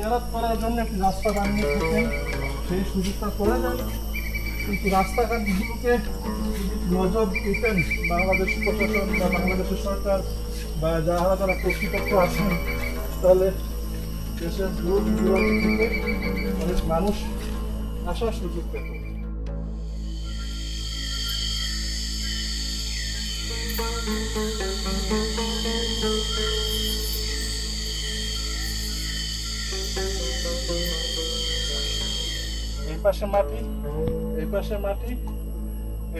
রাস্তা বানিয়ে থাকেন। সেই সুযোগটা করে দেন। কিন্তু রাস্তাঘাটগুলোকে নজর দিতেন বাংলাদেশ প্রশাসন বা বাংলাদেশের সরকার বা যারা যারা কর্তৃপক্ষ আছেন, তাহলে দেশের দূর দূরান্ত অনেক মানুষ আসার সুযোগ পেত। এই পাশে মাটি, এই পাশে মাটি,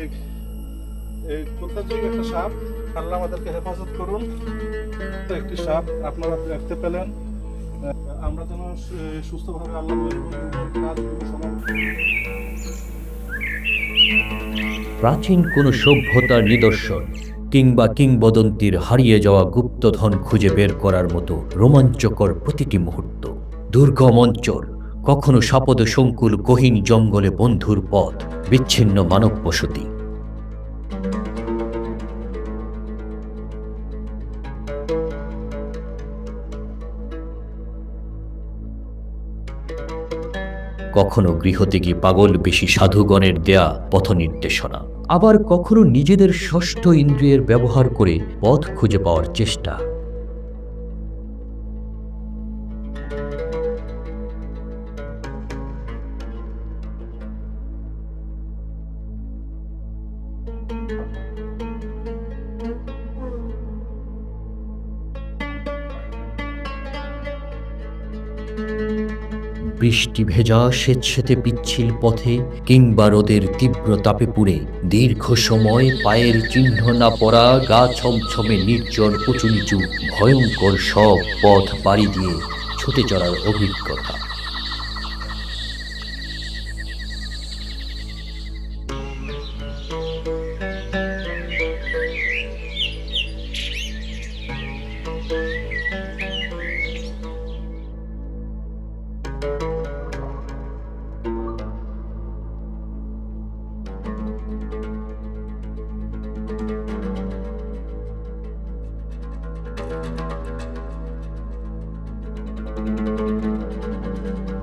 এই এই থেকে একটা সাপ। আল্লাহ আমাদেরকে হেফাজত করুন। একটি সাপ আপনারা দেখতে পেলেন। আমরা যেন সুস্থভাবে আল্লাহ প্রাচীন কোনো সভ্যতার নিদর্শন কিংবা কিংবদন্তির হারিয়ে যাওয়া গুপ্তধন খুঁজে বের করার মতো রোমাঞ্চকর প্রতিটি মুহূর্ত। দুর্গম অঞ্চল কখনো সাপদ সংকুল গহীন জঙ্গলে বন্ধুর পথ, বিচ্ছিন্ন মানব বসতি। কখনো গৃহত্যাগী পাগল বেশি সাধুগণের দেয়া পথ নির্দেশনা আবার কখনো নিজেদের ষষ্ঠ ইন্দ্রিয়ের ব্যবহার করে পথ খুঁজে পাওয়ার চেষ্টা। বৃষ্টি ভেজা স্বেচ্ছেতে পিচ্ছিল পথে কিংবা রোদের তীব্র তাপে পুড়ে দীর্ঘ সময় পায়ের চিহ্ন না পড়া গা ছমছমে নির্জন উঁচু নিচু ভয়ঙ্কর সব পথ পাড়ি দিয়ে ছুটে চড়ার অভিজ্ঞতা।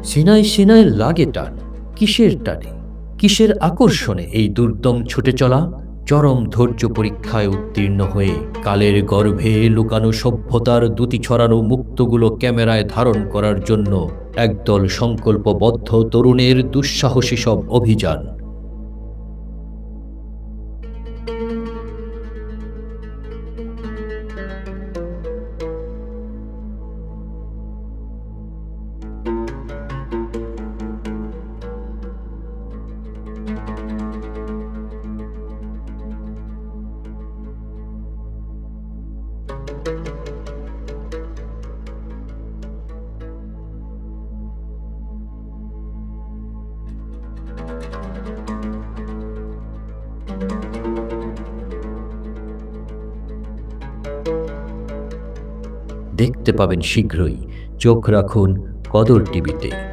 সিনাই সিনাই লাগে টান, কিসের টানে? কিসের আকর্ষণে এই দুর্দম ছুটে চলা? চরম ধৈর্য পরীক্ষায় উত্তীর্ণ হয়ে কালের গর্ভে লুকানো সভ্যতার দুটি ছড়ানো মুক্তগুলো ক্যামেরায় ধারণ করার জন্য একদল সংকল্পবদ্ধ তরুণের দুঃসাহসী সব অভিযান। দেখতে পাবেন শীঘ্রই। চোখ রাখুন কদর টিভিতে।